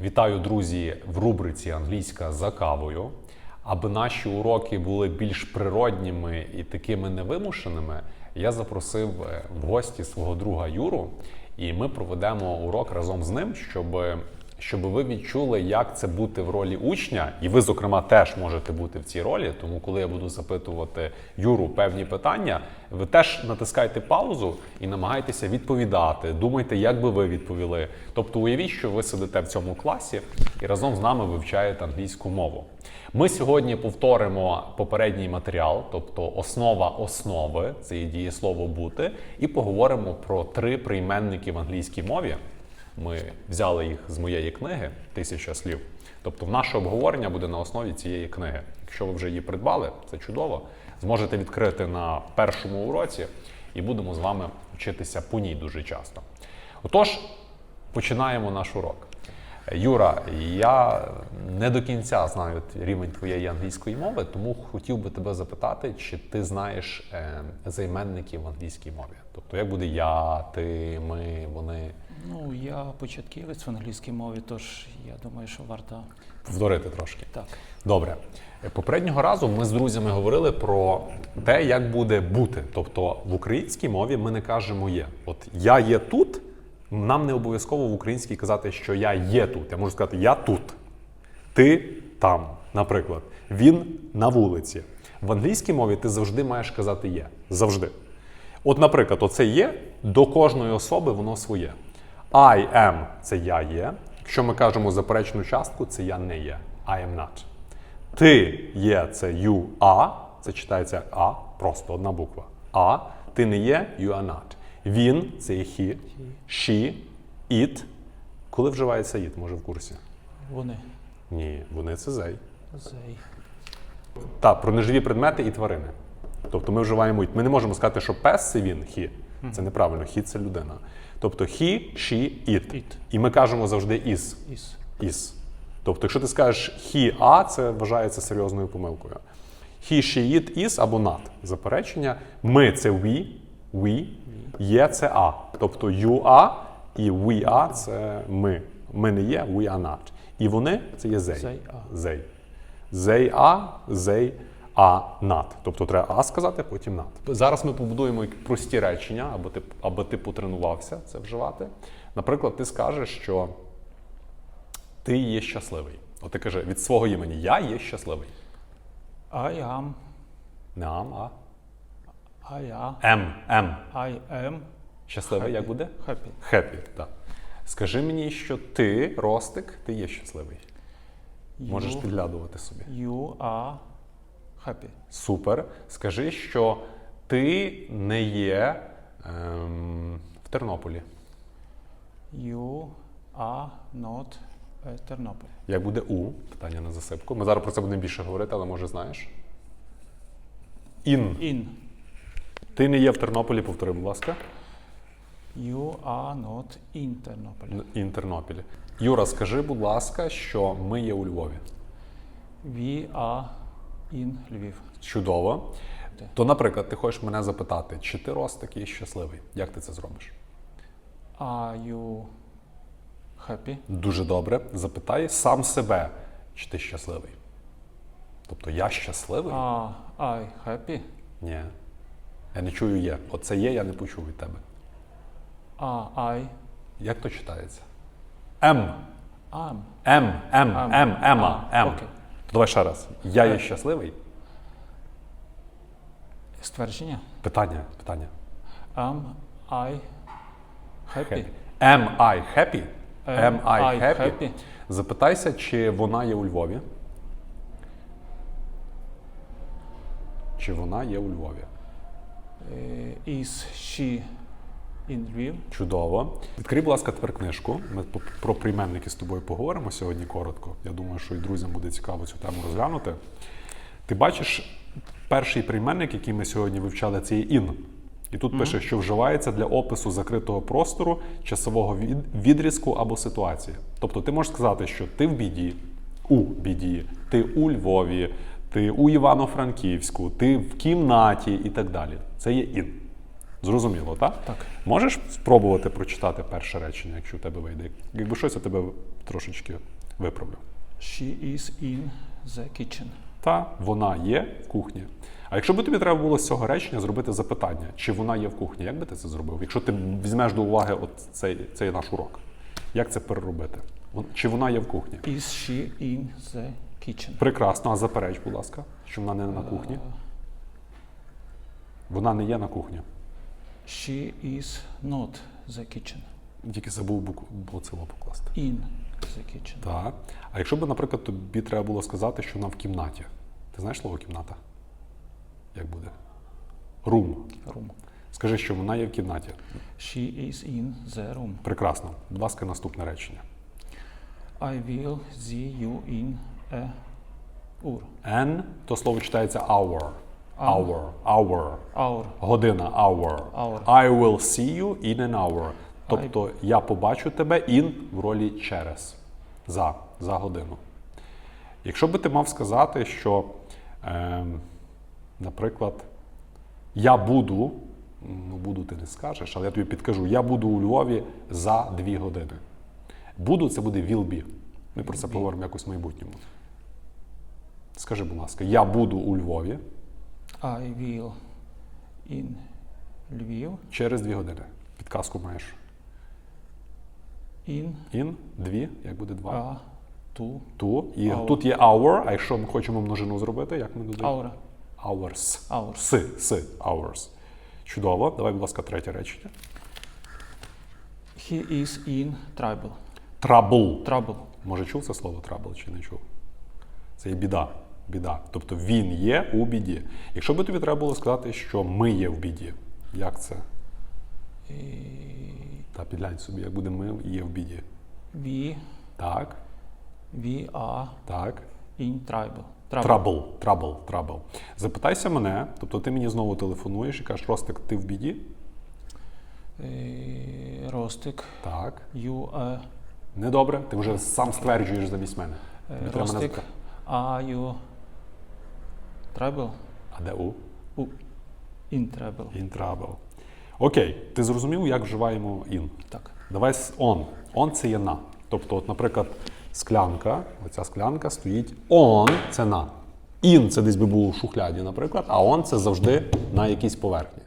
Вітаю, друзі, в рубриці Англійська за кавою. Аби наші уроки були більш природніми і такими невимушеними, я запросив е, в гості свого друга Юру, і ми проведемо урок разом з ним, щоб, щоб ви відчули, як це бути в ролі учня, і ви, зокрема, теж можете бути в цій ролі. Тому, коли я буду запитувати Юру певні питання, ви теж натискайте паузу і намагайтеся відповідати. Думайте, як би ви відповіли. Тобто, уявіть, що ви сидите в цьому класі і разом з нами вивчаєте англійську мову. Ми сьогодні повторимо попередній матеріал, тобто основа основи, це є дієслово бути, і поговоримо про три прийменники в англійській мові. Ми взяли їх з моєї книги Тисяча слів. Тобто, наше обговорення буде на основі цієї книги. Якщо ви вже її придбали, це чудово. Зможете відкрити на першому уроці, і будемо з вами вчитися по ній дуже часто. Отож, починаємо наш урок. Юра, я не до кінця знаю рівень твоєї англійської мови, тому хотів би тебе запитати, чи ти знаєш е, займенники в англійській мові? Тобто, як буде я, ти, ми, вони Ну, я початківець в англійській мові, тож я думаю, що варто повторити трошки. так. Добре. Попереднього разу ми з друзями говорили про те, як буде бути. Тобто в українській мові ми не кажемо є. От я є тут. Нам не обов'язково в українській казати, що я є тут. Я можу сказати, я тут, ти там, наприклад. Він на вулиці. В англійській мові ти завжди маєш казати є. Завжди. От, наприклад, оце є до кожної особи воно своє. I am це я є. Якщо ми кажемо заперечну частку, це я не є. I am not. Ти є це you are, це читається а, просто одна буква. А, ти не є, you are not. Він це є he, she, it. Коли вживається it, може в курсі? Вони Ні, вони це they. зей. Так, про неживі предмети і тварини. Тобто ми вживаємо it. Ми не можемо сказати, що пес це він, he. Це неправильно, he це людина. Тобто he, she, it. It. І ми кажемо завжди is. Іс. is. Тобто, якщо ти скажеш he, a, це вважається серйозною помилкою. He, she, it, is або not. Заперечення. Ми це we, we, є це a. Тобто you are і we are це ми. Ми не є, we are not. І вони це є they. They are. They. Are, they are not. Тобто треба а сказати, потім not. Зараз ми побудуємо прості речення, аби ти, аби ти потренувався це вживати. Наприклад, ти скажеш, що ти є щасливий. От ти кажи від свого імені Я є щасливий. I am, Не ам, а I ем, ем. I am Щасливий як буде? happy. Хеппі, так. Скажи мені, що ти, Ростик, ти є щасливий. Можеш підглядувати собі. you are happy. Супер. Скажи, що ти не є ем, в Тернополі. You are not a Тернопіль. Як буде у? Питання на засипку. Ми зараз про це будемо більше говорити, але може знаєш. Ін. In. Ти не є в Тернополі, повтори, будь ласка. You are not in Тернопіль. Н- Ін Тернопілі. Юра, скажи, будь ласка, що ми є у Львові. We are in Львів. Чудово. То, наприклад, ти хочеш мене запитати, чи ти Ростик є щасливий? Як ти це зробиш? Are you happy? Дуже добре. Запитай сам себе, чи ти щасливий. Тобто я щасливий? Are I happy? Ні. Я не чую є. Оце є, я не почув від тебе. Are I Як то читається? М. am? М. М. Ам. М. Ема. А, М. окей. То Давай ще раз. Я є щасливий? Ствердження. Питання. Питання. Am I happy? Am I happy? Am I happy? Запитайся, чи вона є у Львові. Чи вона є у Львові? Е, Is she in Lviv? Чудово. Відкрий, будь ласка, тепер книжку. Ми про прийменники з тобою поговоримо сьогодні коротко. Я думаю, що і друзям буде цікаво цю тему розглянути. Ти бачиш перший прийменник, який ми сьогодні вивчали, це є ін. І тут пише, що вживається для опису закритого простору, часового відрізку або ситуації. Тобто ти можеш сказати, що ти в біді, у біді, ти у Львові, ти у Івано-Франківську, ти в кімнаті і так далі. Це є ін. Зрозуміло, так? Так. Можеш спробувати прочитати перше речення, якщо у тебе вийде. Якби щось я тебе трошечки виправлю. She is in the kitchen. Та вона є в кухні. А якщо би тобі треба було з цього речення зробити запитання, чи вона є в кухні, як би ти це зробив? Якщо ти візьмеш до уваги от цей, цей наш урок, як це переробити? Чи вона є в кухні? Is she in the kitchen? Прекрасно, а запереч, будь ласка, що вона не на кухні. Вона не є на кухні. She is not the kitchen. Тільки забув букву буцило покласти. In the kitchen. Так. А якщо б, наприклад, тобі треба було сказати, що вона в кімнаті. Ти знаєш слово кімната? Як буде? Room. Room. Скажи, що вона є в кімнаті. She is in the room. Прекрасно. Будь ласка, наступне речення. I will see you in a hour. N то слово читається hour. Hour. Hour. Hour. Година. Hour. Hour. I will see you in an hour. Тобто я побачу тебе in в ролі через. За. За годину. Якщо би ти мав сказати, що, ем, наприклад, я буду, ну буду ти не скажеш, але я тобі підкажу, я буду у Львові за дві години. Буду це буде will be. Ми про це поговоримо якось в майбутньому. Скажи, будь ласка, я буду у Львові I will in Lviv через дві години. Підказку маєш. in In, дві, як буде два? a two Ту. І Hour. тут є hour, а якщо ми хочемо множину зробити, як ми додаємо? hour. Hours. Hours. С, с, hours. Чудово. Давай, будь ласка, третє речення. He is in trouble. Trouble. Trouble. Може, чув це слово trouble чи не чув? Це є біда. Біда. Тобто він є у біді. Якщо би тобі треба було сказати, що ми є в біді, як це? Та підглянь собі, як буде ми є в біді. We Так, we are так. in trouble. Trouble. Trouble, trouble. Запитайся мене, тобто ти мені знову телефонуєш і кажеш, Ростик, ти в біді? Е, Ростик. Так. You are Недобре, ти вже сам стверджуєш замість мене. е, мене Ростик. Are you trouble? А де у? У. In trouble. In trouble. Окей, ти зрозумів, як вживаємо in? Так. Давай з on. On це є на. Тобто, от, наприклад, склянка, оця склянка стоїть on це на. In це десь би було в шухляді, наприклад, а on це завжди на якійсь поверхні.